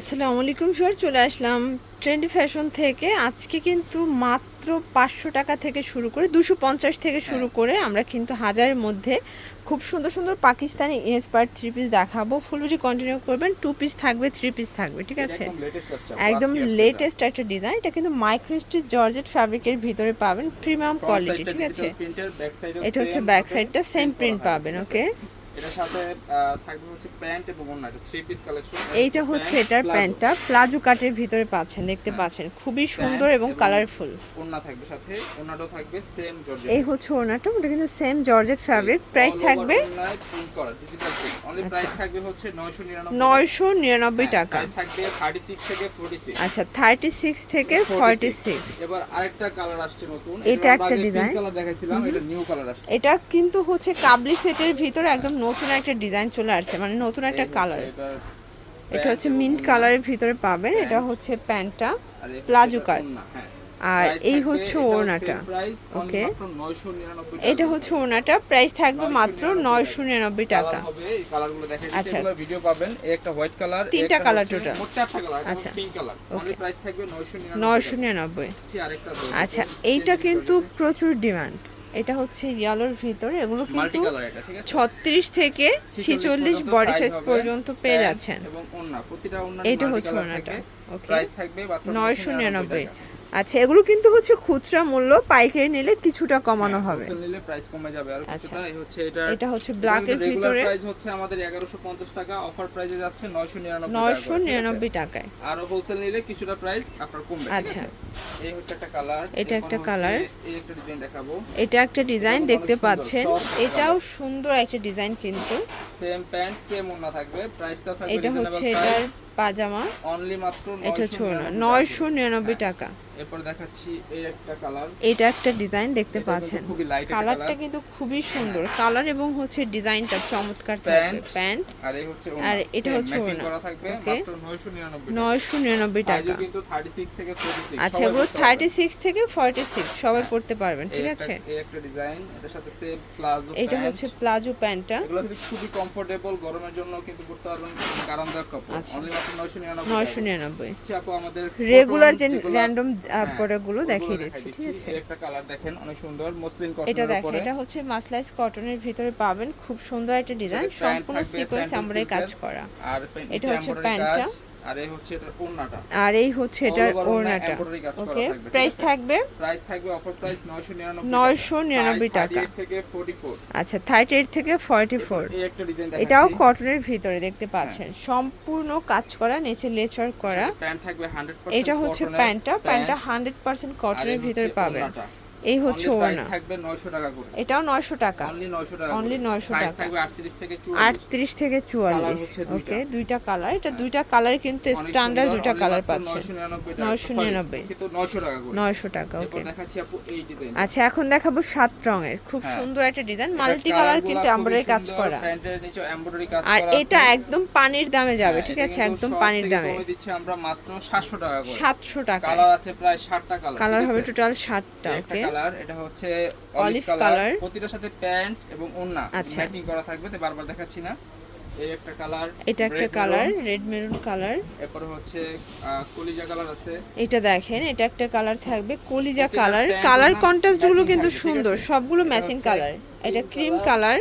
আসসালামু আলাইকুম স্যার চলে আসলাম ট্রেন্ডি ফ্যাশন থেকে। আজকে কিন্তু মাত্র পাঁচশো টাকা থেকে শুরু করে দুশো পঞ্চাশ থেকে শুরু করে আমরা কিন্তু হাজারের মধ্যে খুব সুন্দর সুন্দর পাকিস্তানি ইন্সপায়ার থ্রি পিস দেখাবো। ফুলবুজি কন্টিনিউ করবেন টু পিস থাকবে থ্রি পিস থাকবে ঠিক আছে? একদম লেটেস্ট একটা ডিজাইন এটা কিন্তু মাইক্রোস্টিচ জর্জেট ফ্যাব্রিকের ভিতরে পাবেন প্রিমিয়াম কোয়ালিটি ঠিক আছে? এটা হচ্ছে ব্যাক সাইডটা সেম প্রিন্ট পাবেন ওকে এটার সাথে থাকবে হচ্ছে প্যান্ট এবং ওড়না এটা থ্রি পিস কালেকশন এইটা হচ্ছে এটার প্যান্টটা প্লাজো কাটের ভিতরে পাচ্ছেন দেখতে হ্যাঁ। পাচ্ছেন। খুবই সুন্দর এবং কালারফুল ওড়না থাকবে সাথে ওড়নাটাও থাকবে সেম জর্জেট এই হচ্ছে ওটা কিন্তু সেম জর্জেট ফ্যাব্রিক প্রাইস থাকবে অনলি প্রাইস হচ্ছে 999 নয়শো নিরানব্বই টাকা। থাকবে 36 থেকে 46 আচ্ছা থার্টি সিক্স থেকে ফর্টি সিক্স এবার আরেকটা কালার আসছে নতুন। এটা একটা design। কালার দেখাইছিলাম এটা নিউ কালার আসছে। এটা কিন্তু হচ্ছে কাবলি সেটের ভিতরে একদম নতুন একটা ডিজাইন চলে আসছে মানে নতুন একটা কালার এটা হচ্ছে মিন্ট কালারের ভিতরে পাবেন এটা হচ্ছে প্যান্টটা প্লাজো কাট। হ্যাঁ। আর এই হচ্ছে ওড়নাটা। same price, only Okay. মাত্র 999 টাকা। এটা হচ্ছে ওনাটা প্রাইস থাকবে মাত্র নয়শো নিরানব্বই টাকা। আচ্ছা। ভিডিও পাবেন এই একটা হোয়াইট কালার তিনটা কালার আচ্ছা। আচ্ছা পিঙ্ক কালার অনলি প্রাইস থাকবে 999 নয়শো নিরানব্বই। আচ্ছা এইটা কিন্তু প্রচুর ডিমান্ড এটা হচ্ছে ইয়ালোর ভিতরে এগুলো কিন্তু ছত্রিশ থেকে ছিচল্লিশ বডি সাইজ পর্যন্ত পেয়ে যাচ্ছেন। এটা হচ্ছে ওনাটা ওকে প্রাইস থাকবে মাত্র নয়শো নিরানব্বই আচ্ছা এগুলো কিন্তু হচ্ছে খুচরা মূল্য পাইকারি নিলে কিছুটা কমানো হবে। নিলে প্রাইস কমে যাবে। আর আচ্ছা। কিছুটা হচ্ছে এটা এটা হচ্ছে ব্ল্যাকের ভিতরে। প্রাইস হচ্ছে আমাদের 1150 টাকা অফার প্রাইসে যাচ্ছে 999 টাকা নয়শো করে, ঠিক আছে? নিরানব্বই টাকায়। আর হোলসেল নিলে কিছুটা প্রাইস আপনার কমবে আচ্ছা। এই হচ্ছে একটা কালার এটা একটা colour। এই একটা ডিজাইন দেখাবো। এটা একটা ডিজাইন দেখতে পাচ্ছেন। এটাও সুন্দর একটা ডিজাইন কিন্তু। সেম প্যান্ট সেম ওড়না থাকবে। প্রাইসটা থাকবে এটা হচ্ছে এটার পাজামা। অনলি মাত্র এটা 999 নয়শো নিরানব্বই টাকা। এরপর দেখাচ্ছি এই একটা কালার। এটা একটা ডিজাইন দেখতে পাচ্ছেন। কালারটা কিন্তু খুবই সুন্দর। কালার এবং হচ্ছে ডিজাইনটা চমৎকার থাকবে। প্যান্ট। আর এই হচ্ছে আর এটা হচ্ছে। করা থাকবে 999 টাকা। নয়শো নিরানব্বই টাকা। সাইজও কিন্তু 36 থেকে 46 আচ্ছা এগুলো পরতে থার্টি পারবে। সিক্স থেকে ফর্টি সিক্স সবাই পড়তে পারবেন ঠিক আছে? এই একটা ডিজাইন এটার সাথে সেম প্লাজো এটা হচ্ছে প্লাজো প্যান্টটা এগুলো কিন্তু খুবই কমফোর্টেবল গরমের জন্য কিন্তু পড়তে পারবেন। আরামদায়ক কাপড়। অনলি মাত্র 999 নয়শো নিরানব্বই। আমাদের রেগুলার যে র্যান্ডম হ্যাঁ, প্রোডাক্টগুলো দেখিয়ে দেখাই দিচ্ছি ঠিক আছে? একটা কালার দেখেন অনেক সুন্দর মসলিন এটা কটনের দেখেন এটা হচ্ছে মাসলাইজ কটনের ভিতরে পাবেন খুব সুন্দর একটা ডিজাইন সম্পূর্ণ সিকোয়েন্স আমরাই কাজ করা। আর এটা হচ্ছে প্যান্টটা। আর এই হচ্ছে এটা ওড়নাটা। আর এই হচ্ছে এটার ওড়নাটা। ওকে প্রাইস থাকবে প্রাইস থাকবে? অফার প্রাইস 999 999 টাকা। থেকে 44 আচ্ছা থার্টি এইট থেকে ফর্টি ফোর এই একটা ডিজাইন এটাও কটনের ভিতরে দেখতে পাচ্ছেন। সম্পূর্ণ কাজ করা নিচে লেচার করা। প্যান্ট থাকবে 100% এটা হচ্ছে প্যান্টটা প্যান্ট, প্যান্টটা হান্ড্রেড পার্সেন্ট আর কটনের ভিতরে পাবেন। এই হচ্ছে ওড়না। থাকবে 900 টাকা করে। এটাও নয়শো টাকা। অনলি 900 টাকা করে। 900 টাকা। থাকবে 38 থেকে 44 আটত্রিশ থেকে চুয়াল্লিশ। হচ্ছে দুইটা। ওকে দুইটা কালার এটা দুইটা কালার কিন্তু স্ট্যান্ডার্ড দুইটা কালার পাচ্ছে পাচ্ছেন। 999 টাকা। 999 Sorry, কিন্তু 900 টাকা করে। নয়শো টাকা এরপর ওকে দেখাচ্ছি আপু এই ডিজাইন আচ্ছা এখন দেখাবো সাত রঙের। খুব হ্যাঁ। সুন্দর একটা ডিজাইন মাল্টি কালার কিন্তু এমব্রয়ডারি কাজ করা। আর এটা একদম পানির দামে যাবে হ্যাঁ, ঠিক আছে? একদম পানির দামে। দিচ্ছি আমরা মাত্র 700 টাকা করে। সাতশো টাকা কালার আছে প্রায় 60টা কালার কালার হবে টোটাল সাতটা একটা ওকে কালার এটা হচ্ছে অলিভ কালার প্রতিটার সাথে প্যান্ট এবং ওড়না আচ্ছা। ম্যাচিং করা থাকবে তো বারবার দেখাচ্ছি না। এই একটা কালার এটা একটা কালার রেড মেরুন কালার। এরপরে হচ্ছে কলিজা কালার আছে। এটা দেখেন এটা একটা কালার থাকবে কলিজা কালার। কালার কন্ট্রাস্টগুলো কিন্তু সুন্দর? সবগুলো ম্যাচিং কালার এটা ক্রিম কালার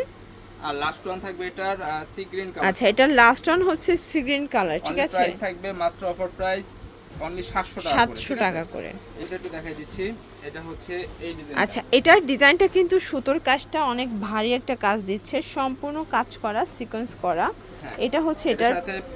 আর লাস্ট ওয়ান থাকবে এটার সি গ্রিন কালার আচ্ছা এটার লাস্ট ওয়ান হচ্ছে সি গ্রিন কালার ঠিক আছে? থাকবে মাত্র অফার প্রাইস অনলি 700 টাকা করে, সাতশো ঠিক টাকা করে। এটা একটু দেখাই দিচ্ছি। এটা হচ্ছে এই ডিজাইন আচ্ছা এটার ডিজাইনটা কিন্তু সুতোর কাজটা অনেক ভারী একটা কাজ দিচ্ছে সম্পূর্ণ কাজ করা সিকোয়েন্স করা। হ্যাঁ। এটা হচ্ছে এটার।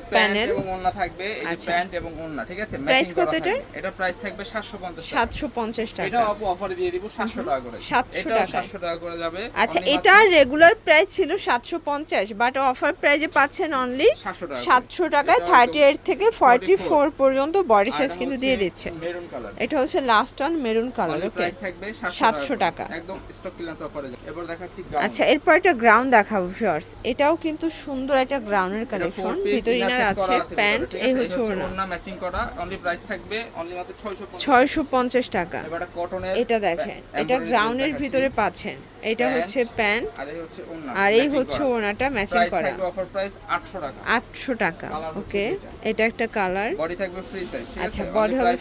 প্যানেল এবং ওড়না থাকবে এই আচ্ছা। প্যান্ট এবং ওড়না ঠিক আছে? Matching কত এটার? এটা প্রাইস থাকবে 750 টাকা। সাতশো পঞ্চাশ এটা টাকা অপু অফারে দিয়ে দিব 700 টাকা করে। 700 এটাও টাকায়। 700 টাকা করে যাবে। আচ্ছা এটা রেগুলার প্রাইস ছিল সাতশো পঞ্চাশ বাট অফার প্রাইজে পাচ্ছেন অনলি 700 সাতশো টাকায় এটা থার্টি একদম- এইট থেকে ফর্টি ফোর পর্যন্ত বডি সাইজ কিন্তু দিয়ে দিচ্ছে। মেরুন কালার এটা হচ্ছে last one maroon colour only okay থাকবে 700 700 টাকা। টাকা। একদম স্টক ক্লিয়ারেন্স অফারে এবার দেখাচ্ছি আচ্ছা এরপর একটা গ্রাউন্ড দেখাবো ভিউয়ার্স এটাও কিন্তু সুন্দর একটা গ্রাউন্ড গ্রাউন্ডের কালেকশন ভিতরে ইনার আছে প্যান্ট এই হচ্ছে ওড়না। ম্যাচিং করা অনলি প্রাইস থাকবে অনলি মাত্র 650 ছয়শো পঞ্চাশ টাকা। এবার কটনের এটা দেখেন এটা গ্রাউন্ডের ভিতরে পাচ্ছেন। এটা হচ্ছে প্যান্ট আর এই হচ্ছে ওড়না আর এই হচ্ছে ওড়নাটা ম্যাচিং করা। অফার প্রাইস 800 টাকা। আটশো টাকা ওকে এটা একটা কালার বডি থাকবে ফ্রি সাইজ আচ্ছা, Only হবে।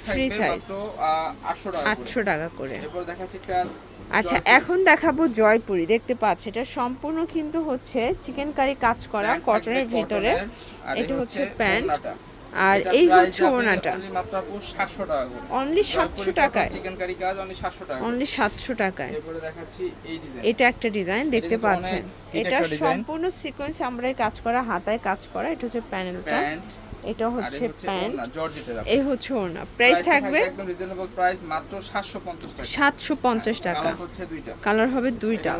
মাত্র, আহ, 800 টাকা করে। আটশো টাকা করে। আচ্ছা এখন দেখাবো জয়পুরি দেখতে পাচ্ছি। এটা সম্পূর্ণ কিন্তু হচ্ছে চিকেন কারি কাজ করা কটনের ভিতরে। এটা হচ্ছে প্যান্ট আর এই হচ্ছে যাবে ওড়নাটা। only মাত্র আপু 700 টাকা করে। অনলি সাতশো টাকায়। অনলি 700 টাকা করে। অনলি সাতশো টাকায়। এটা একটা ডিজাইন দেখতে পাচ্ছেন। এটা সম্পূর্ণ সিকোয়েন্স আমরা কাজ করা হাতায় কাজ করা। এটা হচ্ছে প্যানেলটা এটা হচ্ছে প্যান্ট। এই হচ্ছে ওড়না। প্রাইস থাকবে? একদম রিজনেবল প্রাইস মাত্র 750 টাকা। সাতশো পঞ্চাশ টাকা। কালার হচ্ছে দুইটা। কালার হবে দুইটা।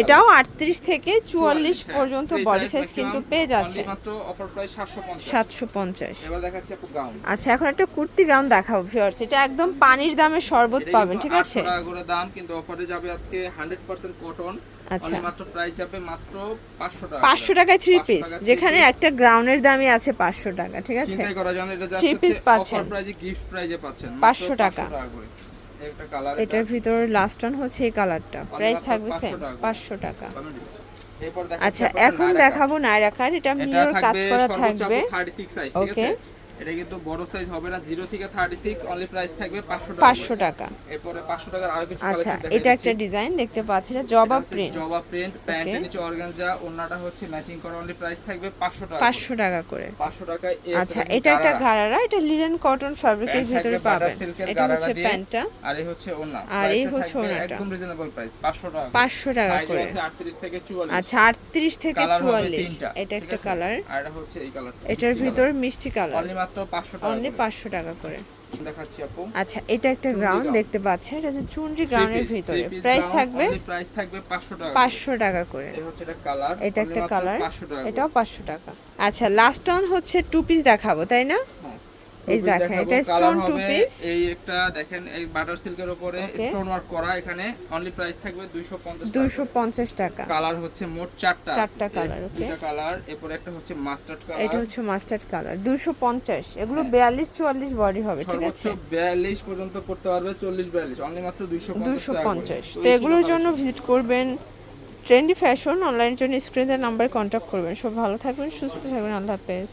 এটাও আটত্রিশ থেকে চুয়াল্লিশ হ্যাঁ। পর্যন্ত বডি সাইজ কিন্তু পেয়ে যাচ্ছে। মাত্র অফার প্রাইস 750 সাতশো পঞ্চাশ। এবার দেখাচ্ছি আপু গাউন আচ্ছা এখন একটা কুর্তি গাউন দেখাবো ভিউয়ার্স এটা একদম পানির দামে শরবত পাবেন ঠিক আছে? 800 টাকা করে দাম কিন্তু অফারে যাবে আজকে 100% কটন আচ্ছা। মাত্র প্রাইস যাবে মাত্র 500 টাকা। পাঁচশো টাকায় থ্রি 500 পিস যেখানে একটা গ্রাউন্ডের দামই আছে পাঁচশো টাকা ঠিক আছে? চিন্তা করা জানেন এটা জাস্ট পিস পাচ্ছেন। প্রাইজে গিফট প্রাইজে পাচ্ছেন। 500 টাকা। একটা কালার এটার ভিতর লাস্ট অন হচ্ছে এই কালারটা প্রাইস থাকবে 500 সেম টাকা করে। পাঁচশো টাকা। আচ্ছা এখন দেখাবো নায়রাকার এটা এটা মিরর কাজ থাকবে করা থাকবে। 36 এটা কিন্তু বড় সাইজ হবে না 0 থেকে 36 অনলি প্রাইস থাকবে 500 টাকা পাঁচশো টাকা। এরপরে 500 টাকার আরও কিছু আচ্ছা এটা একটা ডিজাইন দেখতে পাচ্ছি এটা জবা প্রিন্ট জবা প্রিন্ট প্যান্টের নিচে অর্গানজা ওন্নাটা হচ্ছে ম্যাচিং করা অনলি প্রাইস থাকবে 500 টাকা পাঁচশো টাকা করে। 500 টাকায় এই আচ্ছা এটা একটা। গারারা। এটা লিলেন কটন ফ্যাব্রিকের ভিতরে পাবেন। এটা হচ্ছে প্যান্টটা। আর এই হচ্ছে ওন্না আর এই হচ্ছে ওড়নাটা। একদম রিজনেবল প্রাইস 500 টাকা পাঁচশো টাকা করে। 38 থেকে 44 আচ্ছা আটত্রিশ থেকে কালার হবে চুয়াল্লিশ। তিনটা এটা একটা কালার আর এটা হচ্ছে এই কালারটা এটার ভিতর মিষ্টি কালার মাত্র 500 টাকা অনলি করে। পাঁচশো টাকা করে দেখাচ্ছি আপু আচ্ছা এটা একটা গ্রাউন্ড দেখতে পাচ্ছেন এটা হচ্ছে চুনরি গ্রাউন্ডের ভিতরে প্রাইস থাকবে প্রাইস থাকবে 500 টাকা করে। পাঁচশো টাকা করে এটা হচ্ছে এটা কালার এটা একটা কালার 500। এটাও পাঁচশো টাকা আচ্ছা লাস্ট অন হচ্ছে টু পিস দেখাবো তাই না হ্যাঁ। এই Two piece দেখেন, দেখাবো, এটা colour stone two এই একটা দেখেন এই বাটার সিল্কের উপরে স্টোন ওয়ার্ক করা এখানে। অনলি প্রাইস থাকবে 250 টাকা। কালার হচ্ছে মোট চারটা। কালার এরপর একটা হচ্ছে মাস্টার্ড এটা হচ্ছে মাস্টার্ড কালার দুশো পঞ্চাশ। এগুলো বিয়াল্লিশ চুয়াল্লিশ বডি হবে ঠিক সর্বোচ্চ আছে? 42 পর্যন্ত করতে পারবে 40 42 অনলি মাত্র 250 টাকা তো এগুলোর জন্য ভিজিট করবেন ট্রেন্ডি ফ্যাশন অনলাইনের জন্য স্ক্রিনের নাম্বারে কন্ট্যাক্ট করবেন। সব ভালো থাকবেন সুস্থ থাকবেন আল্লাহ হাফেজ।